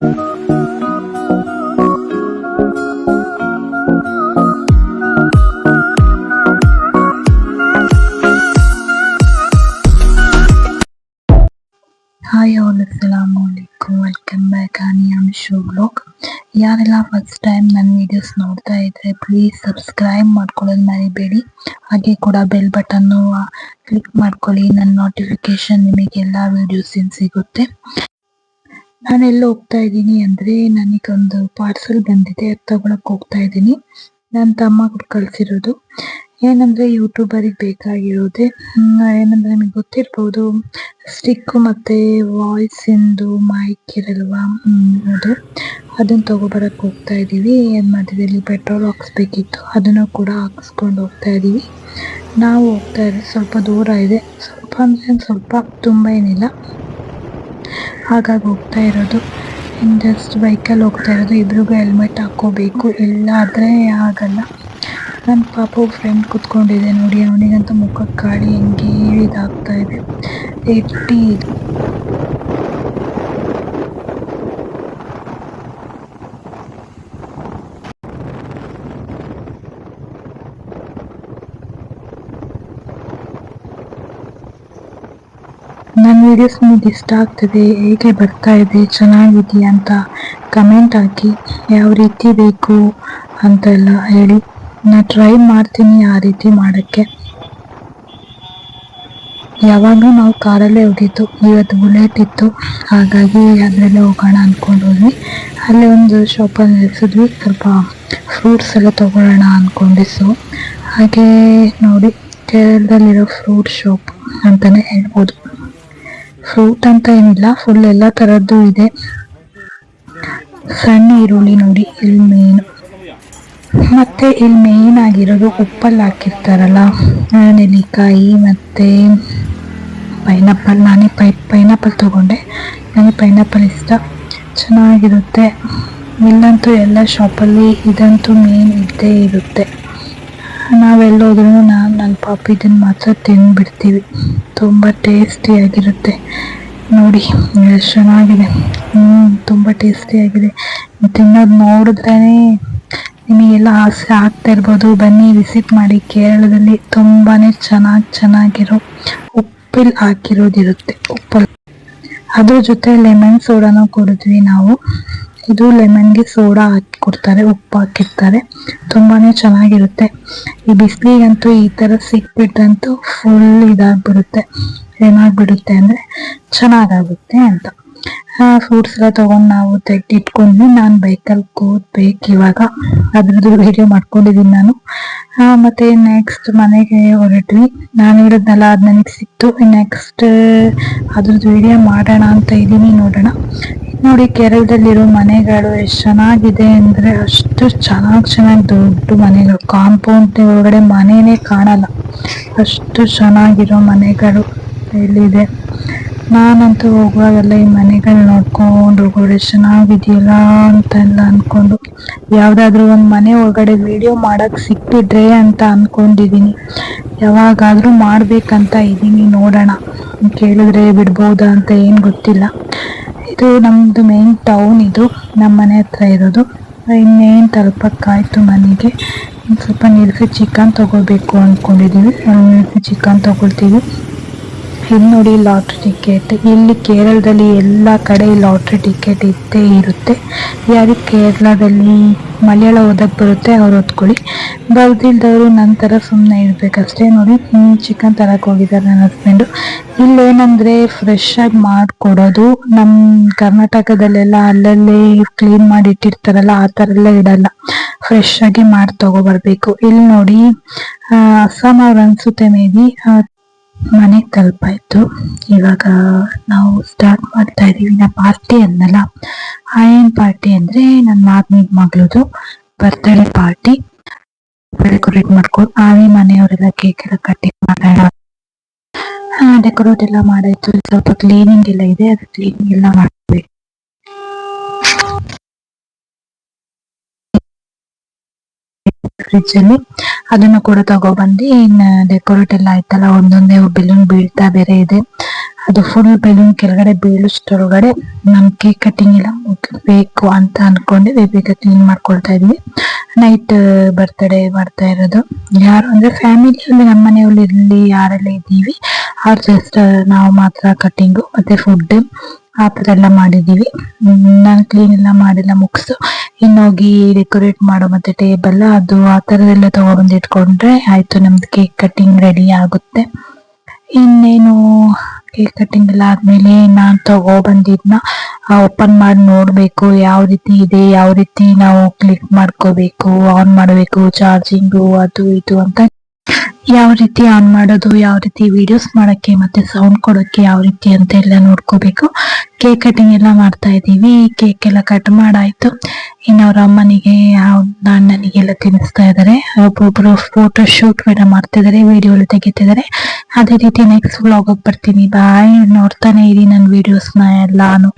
Hi all ಅಸ್ಸಲಾಮು ಅಲೈಕುಮ್ welcome back Aniya show blog ಯಾರೆಲ್ಲ first time ನನ್ನ ವಿಡಿಯೋಸ್ ನೋಡ್ತಾ ಇದ್ರೆ ಪ್ಲೀಸ್ ಸಬ್ಸ್ಕ್ರೈಬ್ ಮಾಡ್ಕೊಳ್ಳೋದು ಮರಿಬೇಡಿ. ಹಾಗೆ ಕೂಡ ಬೆಲ್ ಬಟನ್ನು ಕ್ಲಿಕ್ ಮಾಡ್ಕೊಳ್ಳಿ. ನನ್ನ ನೋಟಿಫಿಕೇಶನ್ ನಿಮಗೆಲ್ಲ ಎಲ್ಲ ವಿಡಿಯೋಸ್ ಸಿಗುತ್ತೆ. ನಾನು ಎಲ್ಲಿ ಹೋಗ್ತಾ ಇದ್ದೀನಿ ಅಂದ್ರೆ ನನಗೊಂದು ಪಾರ್ಸಲ್ ಬಂದಿದೆ, ಅದು ತಗೊಳಕ್ ಹೋಗ್ತಾ ಇದ್ದೀನಿ. ನನ್ನ ತಮ್ಮ ಕಳ್ಸಿರೋದು. ಏನಂದ್ರೆ ಯೂಟ್ಯೂಬರಿಗೆ ಬೇಕಾಗಿರೋದೆ. ಏನಂದ್ರೆ ನಿಮಗೆ ಗೊತ್ತಿರ್ಬೋದು ಸ್ಟಿಕ್ ಮತ್ತೆ ವಾಯ್ಸ್ ಇಂದು ಮೈಕ್ ಇರಲ್ವಾ? ಅದು ಅದನ್ನ ತಗೊಬರಕ್ ಹೋಗ್ತಾ ಇದ್ದೀವಿ ಏನ್ ಮಧ್ಯದಲ್ಲಿ ಪೆಟ್ರೋಲ್ ಹಾಕ್ಸ್ಬೇಕಿತ್ತು. ಅದನ್ನು ಕೂಡ ಹಾಕಿಸ್ಕೊಂಡು ಹೋಗ್ತಾ ಇದ್ದೀವಿ ನಾವು ಹೋಗ್ತಾ ಇದ್ದೀವಿ ಸ್ವಲ್ಪ ದೂರ ಇದೆ. ಸ್ವಲ್ಪ ಅಂದ್ರೆ ಸ್ವಲ್ಪ ತುಂಬ ಏನಿಲ್ಲ. ಹಾಗಾಗಿ ಹೋಗ್ತಾ ಇರೋದು. ಜಸ್ಟ್ ಬೈಕಲ್ಲಿ ಹೋಗ್ತಾ ಇರೋದು. ಇಬ್ರಿಗೂ ಹೆಲ್ಮೆಟ್ ಹಾಕೋಬೇಕು ಇಲ್ಲ ಆದರೆ ಆಗಲ್ಲ. ನನ್ನ ಪಾಪು ಫ್ರೆಂಡ್ ಕುತ್ಕೊಂಡಿದೆ ನೋಡಿ. ಅವನಿಗಂತೂ ಮುಖಕ್ಕೆ ಗಾಳಿ ಹೆಂಗೆ ಇದಾಗ್ತಾ ಇದೆ. ಎಟ್ಟಿ ನನ್ನ ವಿಡಿಯೋಸ್ ನಿಮಗೆ ಇಷ್ಟ ಆಗ್ತದೆ. ಹೇಗೆ ಬರ್ತಾ ಇದೆ? ಚೆನ್ನಾಗಿದೆಯಾ ಅಂತ ಕಮೆಂಟ್ ಹಾಕಿ. ಯಾವ ರೀತಿ ಬೇಕು ಅಂತೆಲ್ಲ ಹೇಳಿ. ನಾ ಟ್ರೈ ಮಾಡ್ತೀನಿ ಆ ರೀತಿ ಮಾಡೋಕ್ಕೆ. ಯಾವಾಗಲೂ ನಾವು ಕಾರಲ್ಲೇ ಹೋಗಿದ್ದು. ಇವತ್ತು ಬುಲೆಟ್ ಇತ್ತು. ಹಾಗಾಗಿ ಅದರಲ್ಲೇ ಹೋಗೋಣ ಅಂದ್ಕೊಂಡು ಹೋದ್ವಿ. ಅಲ್ಲಿ ಒಂದು ಶಾಪಲ್ಲಿ ನಿಲ್ಲಿಸಿದ್ವಿ ಸ್ವಲ್ಪ ಫ್ರೂಟ್ಸ್ ಎಲ್ಲ ತಗೊಳ್ಳೋಣ ಅಂದ್ಕೊಂಡೆ ಸೊ ಹಾಗೆ ನೋಡಿ, ಕೇರಳದಲ್ಲಿರೋ ಫ್ರೂಟ್ ಶಾಪ್ ಅಂತಲೇ ಹೇಳ್ಬೋದು. ಫ್ರೂಟ್ ಅಂತ ಏನಿಲ್ಲ ಫುಲ್ ಎಲ್ಲ ಥರದ್ದು ಇದೆ. ಸಣ್ಣ ಈರುಳ್ಳಿ ನೋಡಿ, ಇಲ್ಲಿ ಮೇನ್ ಮತ್ತೆ ಇಲ್ಲಿ ಮೇನ್ ಆಗಿರೋದು ಉಪ್ಪಲ್ಲಿ ಹಾಕಿರ್ತಾರಲ್ಲ ನೆಲ್ಲಿಕಾಯಿ ಮತ್ತೆ ಪೈನಾಪಲ್ ನಾನೇ ಪೈ ಪೈನಾಪಲ್ ತಗೊಂಡೆ. ನನಗೆ ಪೈನಾಪಲ್ ಇಷ್ಟ. ಚೆನ್ನಾಗಿರುತ್ತೆ. ಇಲ್ಲಂತೂ ಎಲ್ಲ ಶಾಪಲ್ಲಿ ಇದಂತೂ ಮೇನ್ ಇದ್ದೇ ಇರುತ್ತೆ. ನಾವೆಲ್ಲೋದ್ರೂ ನಾನು ನನ್ನ ಪಾಪ ಇದನ್ನು ಮಾತ್ರ ತಿಂದುಬಿಡ್ತೀವಿ ತುಂಬ ಟೇಸ್ಟಿಯಾಗಿರುತ್ತೆ ನೋಡಿ, ಎಷ್ಟು ಚೆನ್ನಾಗಿದೆ. ಹ್ಞೂ ತುಂಬ ಟೇಸ್ಟಿಯಾಗಿದೆ ತಿನ್ನೋದು ನೋಡಿದ್ರೇ ನಿಮಗೆಲ್ಲ ಆಸೆ ಆಗ್ತಾ ಇರ್ಬೋದು. ಬನ್ನಿ ವಿಸಿಟ್ ಮಾಡಿ. ಕೇರಳದಲ್ಲಿ ತುಂಬಾ ಚೆನ್ನಾಗಿ ಚೆನ್ನಾಗಿರೋ ಉಪ್ಪಿಲ್ ಹಾಕಿರೋದಿರುತ್ತೆ. ಉಪ್ಪಲ್ಲಿ ಅದ್ರ ಜೊತೆ ಲೆಮನ್ ಸೋಡಾನು ಕೊಡಿದ್ವಿ ನಾವು. ಇದು ಲೆಮನ್ಗೆ ಸೋಡಾ ಹಾಕಿ ಕೊಡ್ತಾರೆ, ಉಪ್ಪು ಹಾಕಿರ್ತಾರೆ. ತುಂಬಾನೇ ಚೆನ್ನಾಗಿರುತ್ತೆ. ಈ ಬಿಸಿಲಿಗಂತೂ ಈ ತರ ಸಿಕ್ಬಿಟ್ಟಂತೂ ಫುಲ್ ಇದಾಗ್ಬಿಡುತ್ತೆ. ಏನಾಗ್ಬಿಡುತ್ತೆ ಅಂದ್ರೆ ಚೆನ್ನಾಗಾಗುತ್ತೆ ಅಂತ. ಫ್ರೂಟ್ಸ್ ಎಲ್ಲ ತಗೊಂಡು ನಾವು ತೆಗ್ದಿಟ್ಕೊಂಡ್ವಿ ನಾನು ಬೈಕಲ್ಲಿ ಕೂತ್ಬೇಕು ಇವಾಗ. ಅದ್ರದ್ದು ವಿಡಿಯೋ ಮಾಡ್ಕೊಂಡಿದ್ದೀನಿ ನಾನು. ಮತ್ತೆ ನೆಕ್ಸ್ಟ್ ಮನೆಗೆ ಹೊರಟ್ವಿ. ನಾನು ಹೇಳಿದ್ನಲ್ಲ, ಅದು ನನಗೆ ಸಿಕ್ತು. ನೆಕ್ಸ್ಟ್ ಅದ್ರದ್ದು ವಿಡಿಯೋ ಮಾಡೋಣ ಅಂತ ಇದೀನಿ, ನೋಡೋಣ. ನೋಡಿ, ಕೇರಳದಲ್ಲಿರೋ ಮನೆಗಳು ಎಷ್ಟು ಚೆನ್ನಾಗಿದೆ ಅಂದ್ರೆ ಅಷ್ಟು ಚೆನ್ನಾಗಿ ಚೆನ್ನಾಗಿ ದೊಡ್ಡ ಮನೆಗಳು. ಕಾಂಪೌಂಡ್ ಒಳಗಡೆ ಮನೆನೇ ಕಾಣಲ್ಲ. ಅಷ್ಟು ಚೆನ್ನಾಗಿರೋ ಮನೆಗಳು ಇಲ್ಲಿದೆ ನಾನಂತೂ ಹೋಗುವಾಗೆಲ್ಲ ಈ ಮನೆಗಳು ನೋಡ್ಕೊಂಡು ಹೋಗೋದು ಎಷ್ಟು ಚೆನ್ನಾಗಿದೆಯಲ್ಲ ಅಂತೆಲ್ಲ ಅನ್ಕೊಂಡು. ಯಾವ್ದಾದ್ರು ಒಂದು ಮನೆ ಒಳಗಡೆ ವಿಡಿಯೋ ಮಾಡಕ್ ಸಿಕ್ಬಿಟ್ರೆ ಅಂತ ಅನ್ಕೊಂಡಿದೀನಿ. ಯಾವಾಗಾದ್ರೂ ಮಾಡ್ಬೇಕಂತ ಇದೀನಿ, ನೋಡೋಣ. ಕೇಳಿದ್ರೆ ಬಿಡ್ಬೋದಾ ಅಂತ ಏನು ಗೊತ್ತಿಲ್ಲ. ಇದು ನಮ್ದು ಮೇನ್ ಟೌನ್ ಇದು. ನಮ್ಮ ಮನೆ ಹತ್ರ ಇರೋದು. ಇನ್ನೇನು ತಲುಪಕ್ಕಾಯ್ತು ಮನೆಗೆ. ಸ್ವಲ್ಪ ನಿಲ್ಸಿ ಚಿಕನ್ ತಗೋಬೇಕು ಅನ್ಕೊಂಡಿದೀವಿ. ನಿಲ್ಸಿ ಚಿಕನ್ ತಗೊಳ್ತೀವಿ. ಇಲ್ಲಿ ನೋಡಿ ಲಾಟ್ರಿ ಟಿಕೆಟ್. ಇಲ್ಲಿ ಕೇರಳದಲ್ಲಿ ಎಲ್ಲ ಕಡೆ ಲಾಟ್ರಿ ಟಿಕೆಟ್ ಇದ್ದೇ ಇರುತ್ತೆ. ಯಾರಿಗೆ ಕೇರಳದಲ್ಲಿ ಮಲಯಾಳ ಓದಕ್ಕೆ ಬರುತ್ತೆ ಅವ್ರು ಓದ್ಕೊಳ್ಳಿ. ಬರ್ದಿಲ್ದವರು ಥರ ಸುಮ್ಮನೆ ಇರಬೇಕಷ್ಟೇ. ನೋಡಿ ಚಿಕನ್ ತರಕ್ಕೆ ಹೋಗಿದ್ದಾರೆ ನನ್ನ ಹಸ್ಬೆಂಡು ಇಲ್ಲೇನಂದರೆ ಫ್ರೆಶ್ ಆಗಿ ಮಾಡಿಕೊಡೋದು. ನಮ್ಮ ಕರ್ನಾಟಕದಲ್ಲೆಲ್ಲ ಅಲ್ಲಲ್ಲೇ ಕ್ಲೀನ್ ಮಾಡಿ ಇಟ್ಟಿರ್ತಾರಲ್ಲ ಆ ಥರ ಎಲ್ಲ ಇಡಲ್ಲ. ಫ್ರೆಶ್ ಆಗಿ ಮಾಡಿ ತಗೊಬರ್ಬೇಕು ಇಲ್ಲಿ ನೋಡಿ ಅಸ್ಸಾಂ ಅವ್ರು ಅನ್ಸುತ್ತೆ ಮೇ ಬಿ ಮನೆಗೆ ತಲುಪಾಯ್ತು. ಇವಾಗ ನಾವು ಸ್ಟಾರ್ಟ್ ಮಾಡ್ತಾ ಇದೀವಿ ನಾ ಪಾರ್ಟಿ ಅಂದಲ್ಲ ಆ ಏನ್ ಪಾರ್ಟಿ ಅಂದ್ರೆ ನನ್ನ ನಾದ್ನಿದ್ ಮಗಳದು ಬರ್ತ್ಡೇ ಪಾರ್ಟಿ ಡೆಕೋರೇಟ್ ಮಾಡ್ಕೊಂಡು ನಾವೇ ಮನೆಯವರೆಲ್ಲ ಕೇಕ್ ಎಲ್ಲ ಕಟ್ಟಿಂಗ್ ಮಾಡೋಣ ಡೆಕೋರೇಟ್ ಎಲ್ಲ ಮಾಡಾಯ್ತು. ಸ್ವಲ್ಪ ಕ್ಲೀನಿಂಗ್ ಎಲ್ಲ ಇದೆ. ಅದು ಕ್ಲೀನಿಂಗ್ ಎಲ್ಲ ಮಾಡ್ಬೇಕು. ಫ್ರಿಜ್ ಅಲ್ಲಿ ಅದನ್ನು ಕೂಡ ತಗೊಬಂದು ಇನ್ನು ಡೆಕೋರೇಟ್ ಎಲ್ಲ ಆಯ್ತಲ್ಲ, ಒಂದೊಂದೇ ಬೆಲೂನ್ ಬೀಳ್ತಾ ಬೇರೆ ಇದೆ. ಅದು ಫುಲ್ ಬೆಲೂನ್ ಕೆಳಗಡೆ ಬೀಳಿಸ್ಟೊಳಗಡೆ ನಮ್ ಕೇಕ್ ಕಟಿಂಗ್ ಎಲ್ಲ ಬೇಕು ಅಂತ ಅನ್ಕೊಂಡು ಬೇಗ ಕ್ಲೀನ್ ಮಾಡ್ಕೊಳ್ತಾ ಇದ್ವಿ. ನೈಟ್ ಬರ್ತ್ಡೇ ಮಾಡ್ತಾ ಇರೋದು. ಯಾರು ಅಂದ್ರೆ ಫ್ಯಾಮಿಲಿಯಲ್ಲಿ ನಮ್ಮ ಮನೆಯಲ್ಲಿ ಇರ್ಲಿ ಯಾರೆಲ್ಲ ಇದ್ದೀವಿ, ಅವ್ರ ಜಸ್ಟ್ ನಾವು ಮಾತ್ರ ಕಟಿಂಗು ಮತ್ತೆ ಫುಡ್ ಆ ಥರ ಎಲ್ಲ ಮಾಡಿದ್ದೀವಿ. ನಾನು ಕ್ಲೀನ್ ಎಲ್ಲ ಮಾಡಿಲ್ಲ ಮುಗಿಸು ಇನ್ನೋಗಿ ಡೆಕೋರೇಟ್ ಮಾಡೋ ಮತ್ತೆ ಟೇಬಲ್ ಅದು ಆ ತರದೆಲ್ಲ ತಗೊಬಂದು ಇಟ್ಕೊಂಡ್ರೆ ಆಯ್ತು, ನಮ್ದು ಕೇಕ್ ಕಟಿಂಗ್ ರೆಡಿ ಆಗುತ್ತೆ. ಇನ್ನೇನು ಕೇಕ್ ಕಟಿಂಗ್ ಎಲ್ಲ ಆದ್ಮೇಲೆ ನಾನ್ ತಗೋ ಬಂದಿದ್ನ ಓಪನ್ ಮಾಡಿ ನೋಡ್ಬೇಕು ಯಾವ ರೀತಿ ಇದೆ, ಯಾವ ರೀತಿ ನಾವು ಕ್ಲಿಕ್ ಮಾಡ್ಕೋಬೇಕು ಆನ್ ಮಾಡಬೇಕು ಚಾರ್ಜಿಂಗು ಅದು ಇದು ಅಂತ. ಯಾವ ರೀತಿ ಆನ್ ಮಾಡೋದು, ಯಾವ ರೀತಿ ವಿಡಿಯೋಸ್ ಮಾಡೋಕ್ಕೆ ಮತ್ತೆ ಸೌಂಡ್ ಕೊಡೋಕೆ ಯಾವ ರೀತಿ ಅಂತ ಎಲ್ಲ ನೋಡ್ಕೋಬೇಕು. ಕೇಕ್ ಕಟಿಂಗ್ ಎಲ್ಲ ಮಾಡ್ತಾ ಇದ್ದೀವಿ. ಕೇಕ್ ಎಲ್ಲ ಕಟ್ ಮಾಡಾಯ್ತು. ಇನ್ನು ಅವ್ರ ಅಮ್ಮನಿಗೆ ಅಣ್ಣನಿಗೆಲ್ಲ ತಿನ್ನಿಸ್ತಾ ಇದ್ದಾರೆ. ಒಬ್ಬೊಬ್ರು ಫೋಟೋ ಶೂಟ್ ಕೂಡ ಮಾಡ್ತಿದ್ದಾರೆ ವಿಡಿಯೋ ಎಲ್ಲ ತೆಗಿತಿದಾರೆ ಅದೇ ರೀತಿ ನೆಕ್ಸ್ಟ್ ವ್ಲಾಗ್ ಬರ್ತೀನಿ. ಬಾಯ್ ನೋಡ್ತಾನೆ ಇರಿ ನನ್ನ ವಿಡಿಯೋಸ್ನ ಎಲ್ಲಾನು.